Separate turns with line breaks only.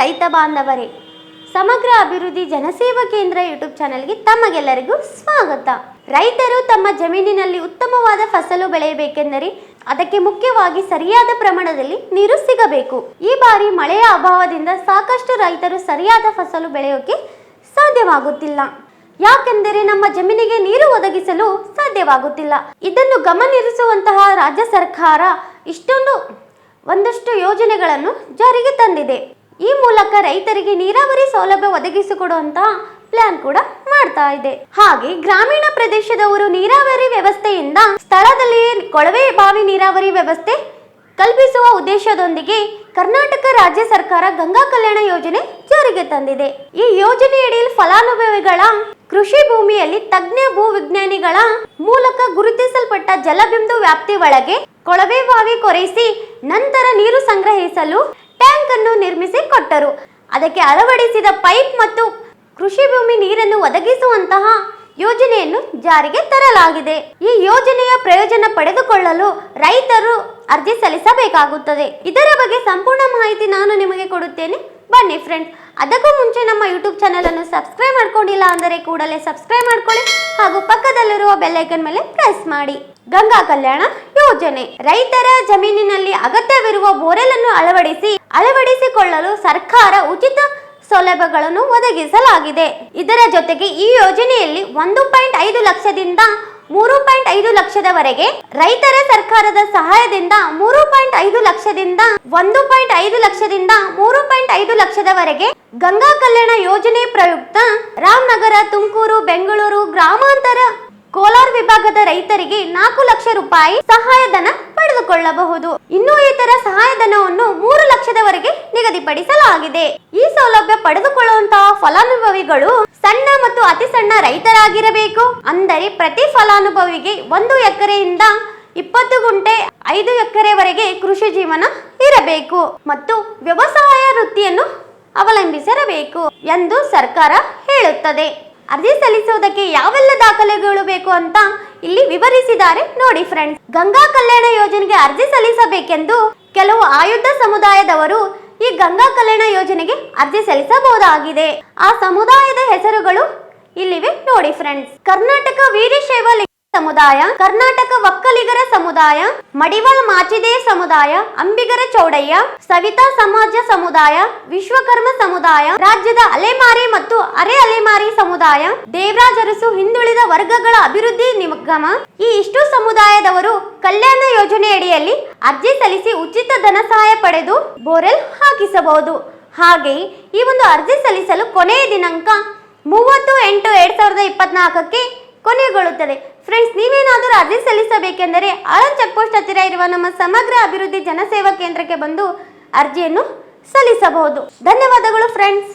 ರೈತ ಬಾಂಧವರೇ, ಸಮಗ್ರ ಅಭಿವೃದ್ಧಿ ಜನಸೇವಾ ಕೇಂದ್ರ ಯೂಟ್ಯೂಬ್ ಚಾನೆಲ್ಗೆ ತಮಗೆಲ್ಲರಿಗೂ ಸ್ವಾಗತ. ರೈತರು ತಮ್ಮ ಜಮೀನಿನಲ್ಲಿ ಉತ್ತಮವಾದ ಫಸಲು ಬೆಳೆಯಬೇಕೆಂದರೆ ಅದಕ್ಕೆ ಮುಖ್ಯವಾಗಿ ಸರಿಯಾದ ಪ್ರಮಾಣದಲ್ಲಿ ನೀರು ಸಿಗಬೇಕು. ಈ ಬಾರಿ ಮಳೆಯ ಅಭಾವದಿಂದ ಸಾಕಷ್ಟು ರೈತರು ಸರಿಯಾದ ಫಸಲು ಬೆಳೆಯೋಕೆ ಸಾಧ್ಯವಾಗುತ್ತಿಲ್ಲ. ಯಾಕೆಂದರೆ ನಮ್ಮ ಜಮೀನಿಗೆ ನೀರು ಒದಗಿಸಲು ಸಾಧ್ಯವಾಗುತ್ತಿಲ್ಲ. ಇದನ್ನು ಗಮನಿಸುವಂತಹ ರಾಜ್ಯ ಸರ್ಕಾರ ಇಷ್ಟೊಂದು, ಒಂದಷ್ಟು ಯೋಜನೆಗಳನ್ನು ಜಾರಿಗೆ ತಂದಿದೆ. ಈ ಮೂಲಕ ರೈತರಿಗೆ ನೀರಾವರಿ ಸೌಲಭ್ಯ ಒದಗಿಸಿಕೊಡುವಂತಹ ಪ್ಲಾನ್ ಕೂಡ ಮಾಡ್ತಾ ಇದೆ. ಹಾಗೆ ಗ್ರಾಮೀಣ ಪ್ರದೇಶದವರು ನೀರಾವರಿ ವ್ಯವಸ್ಥೆಯಿಂದ ಸ್ಥಳದಲ್ಲಿಯೇ ಕೊಳವೆ ಬಾವಿ ನೀರಾವರಿ ವ್ಯವಸ್ಥೆ ಕಲ್ಪಿಸುವ ಉದ್ದೇಶದೊಂದಿಗೆ ಕರ್ನಾಟಕ ರಾಜ್ಯ ಸರ್ಕಾರ ಗಂಗಾ ಕಲ್ಯಾಣ ಯೋಜನೆ ಜಾರಿಗೆ ತಂದಿದೆ. ಈ ಯೋಜನೆಯಡಿ ಫಲಾನುಭವಿಗಳ ಕೃಷಿ ಭೂಮಿಯಲ್ಲಿ ತಜ್ಞ ಭೂ ವಿಜ್ಞಾನಿಗಳ ಮೂಲಕ ಗುರುತಿಸಲ್ಪಟ್ಟ ಜಲಬಿಂದು ವ್ಯಾಪ್ತಿ ಒಳಗೆ ಕೊಳವೆ ಬಾವಿ ಕೊರೆಯಿಸಿ ನಂತರ ನೀರು ಸಂಗ್ರಹಿಸಲು ಟ್ಯಾಂಕ್ ನಿರ್ಮಿಸಿ ಕೊಟ್ಟರು ಅದಕ್ಕೆ ಅಳವಡಿಸಿದ ಪೈಪ್ ಮತ್ತು ಕೃಷಿ ಭೂಮಿ ನೀರನ್ನು ಒದಗಿಸುವಂತಹ ಯೋಜನೆಯನ್ನು ಜಾರಿಗೆ ತರಲಾಗಿದೆ. ಈ ಯೋಜನೆಯ ಪ್ರಯೋಜನ ಪಡೆದುಕೊಳ್ಳಲು ರೈತರು ಅರ್ಜಿ ಸಲ್ಲಿಸಬೇಕಾಗುತ್ತದೆ. ಇದರ ಬಗ್ಗೆ ಸಂಪೂರ್ಣ ಮಾಹಿತಿ ನಾನು ನಿಮಗೆ ಕೊಡುತ್ತೇನೆ. ಬನ್ನಿ ಫ್ರೆಂಡ್ಸ್ ಅದಕ್ಕೂ ಮುಂಚೆ ನಮ್ಮ ಯೂಟ್ಯೂಬ್ ಚಾನೆಲ್ ಅನ್ನು ಸಬ್ಸ್ಕ್ರೈಬ್ ಮಾಡ್ಕೊಂಡಿಲ್ಲ ಅಂದರೆ ಕೂಡಲೇ ಸಬ್ಸ್ಕ್ರೈಬ್ ಮಾಡ್ಕೊಳ್ಳಿ ಹಾಗೂ ಪಕ್ಕದಲ್ಲಿರುವ ಬೆಲ್ಲೈಕನ್ ಮೇಲೆ ಪ್ರೆಸ್ ಮಾಡಿ. ಗಂಗಾ ಕಲ್ಯಾಣ ಯೋಜನೆ. ರೈತರ ಜಮೀನಿನಲ್ಲಿ ಅಗತ್ಯವಿರುವ ಬೋರೆಲ್ ಅನ್ನು ಅಳವಡಿಸಿ, ಅಳವಡಿಸಿಕೊಳ್ಳಲು ಸರ್ಕಾರ ಉಚಿತ ಸೌಲಭ್ಯಗಳನ್ನು ಒದಗಿಸಲಾಗಿದೆ. ಇದರ ಜೊತೆಗೆ ಈ ಯೋಜನೆಯಲ್ಲಿ ಒಂದು ಪಾಯಿಂಟ್ ಐದು ಲಕ್ಷದಿಂದ ಮೂರು ಪಾಯಿಂಟ್ ಐದು ಲಕ್ಷದವರೆಗೆ ರೈತರ ಸರ್ಕಾರದ ಸಹಾಯದಿಂದ ಮೂರು ಪಾಯಿಂಟ್ ಐದು ಲಕ್ಷದಿಂದ ಒಂದು ಪಾಯಿಂಟ್ ಐದು ಲಕ್ಷದಿಂದ ಮೂರು ಪಾಯಿಂಟ್ ಐದು ಲಕ್ಷದವರೆಗೆ ಗಂಗಾ ಕಲ್ಯಾಣ ಯೋಜನೆ ಪ್ರಯುಕ್ತ ರಾಮನಗರ, ತುಮಕೂರು, ಬೆಂಗಳೂರು ಕೋಲಾರ ವಿಭಾಗದ ರೈತರಿಗೆ ನಾಲ್ಕು ಲಕ್ಷ ರೂಪಾಯಿ ಸಹಾಯಧನ ಪಡೆದುಕೊಳ್ಳಬಹುದು. ಇನ್ನು ಇತರ ಸಹಾಯಧನವನ್ನು ಮೂರು ಲಕ್ಷದವರೆಗೆ ನಿಗದಿಪಡಿಸಲಾಗಿದೆ. ಈ ಸೌಲಭ್ಯ ಪಡೆದುಕೊಳ್ಳುವಂತಹ ಫಲಾನುಭವಿಗಳು ಸಣ್ಣ ಮತ್ತು ಅತಿ ಸಣ್ಣ ರೈತರಾಗಿರಬೇಕು. ಅಂದರೆ ಪ್ರತಿ ಫಲಾನುಭವಿಗೆ ಒಂದು ಎಕರೆಯಿಂದ ಇಪ್ಪತ್ತು ಗುಂಟೆ ಐದು ಎಕರೆವರೆಗೆ ಕೃಷಿ ಜೀವನ ಇರಬೇಕು ಮತ್ತು ವ್ಯವಸಾಯ ವೃತ್ತಿಯನ್ನು ಅವಲಂಬಿಸಿರಬೇಕು ಎಂದು ಸರ್ಕಾರ ಹೇಳುತ್ತದೆ. ಅರ್ಜಿ ಸಲ್ಲಿಸುವುದಕ್ಕೆ ಯಾವೆಲ್ಲ ದಾಖಲೆಗಳು ಬೇಕು ಅಂತ ಇಲ್ಲಿ ವಿವರಿಸಿದ್ದಾರೆ ನೋಡಿ ಫ್ರೆಂಡ್ಸ್ ಗಂಗಾ ಕಲ್ಯಾಣ ಯೋಜನೆಗೆ ಅರ್ಜಿ ಸಲ್ಲಿಸಬೇಕೆಂದು ಕೆಲವು ಆಯುಧ ಸಮುದಾಯದವರು ಈ ಗಂಗಾ ಕಲ್ಯಾಣ ಯೋಜನೆಗೆ ಅರ್ಜಿ ಸಲ್ಲಿಸಬಹುದಾಗಿದೆ. ಆ ಸಮುದಾಯದ ಹೆಸರುಗಳು ಇಲ್ಲಿವೆ ನೋಡಿ ಫ್ರೆಂಡ್ಸ್ ಕರ್ನಾಟಕ ವೀರಶೈವ ಸಮುದಾಯ, ಕರ್ನಾಟಕ ಒಕ್ಕಲಿಗರ ಸಮುದಾಯ, ಮಡಿವಾಳ ಮಾಚಿದೇ ಸಮುದಾಯ, ಅಂಬಿಗರ ಚೌಡಯ್ಯ, ಸವಿತಾ ಸಮಾಜ ಸಮುದಾಯ, ವಿಶ್ವಕರ್ಮ ಸಮುದಾಯ, ರಾಜ್ಯದ ಅಲೆಮಾರಿ ಮತ್ತು ಅರೆ ಅಲೆಮಾರಿ ಸಮುದಾಯ, ದೇವರಾಜರಸು ಹಿಂದುಳಿದ ವರ್ಗಗಳ ಅಭಿವೃದ್ಧಿ ನಿಗಮ. ಈ ಇಷ್ಟು ಸಮುದಾಯದವರು ಕಲ್ಯಾಣ ಯೋಜನೆಯಡಿಯಲ್ಲಿ ಅರ್ಜಿ ಸಲ್ಲಿಸಿ ಉಚಿತ ಧನ ಸಹಾಯ ಪಡೆದು ಬೋರೆಲ್ ಹಾಕಿಸಬಹುದು. ಹಾಗೆ ಈ ಒಂದು ಅರ್ಜಿ ಸಲ್ಲಿಸಲು ಕೊನೆಯ ದಿನಾಂಕ ಮೂವತ್ತು ಎಂಟು ಎರಡ್ ಸಾವಿರದ ಇಪ್ಪತ್ನಾಲ್ಕಕ್ಕೆ ಕೊನೆಗೊಳ್ಳುತ್ತದೆ. ಫ್ರೆಂಡ್ಸ್ ನೀವೇನಾದರೂ ಅರ್ಜಿ ಸಲ್ಲಿಸಬೇಕೆಂದರೆ ಆಳನ್ ಚೆಕ್ ಪೋಸ್ಟ್ ಹತ್ತಿರ ಇರುವ ನಮ್ಮ ಸಮಗ್ರ ಅಭಿವೃದ್ಧಿ ಜನಸೇವಾ ಕೇಂದ್ರಕ್ಕೆ ಬಂದು ಅರ್ಜಿಯನ್ನು ಸಲ್ಲಿಸಬಹುದು. ಧನ್ಯವಾದಗಳು ಫ್ರೆಂಡ್ಸ್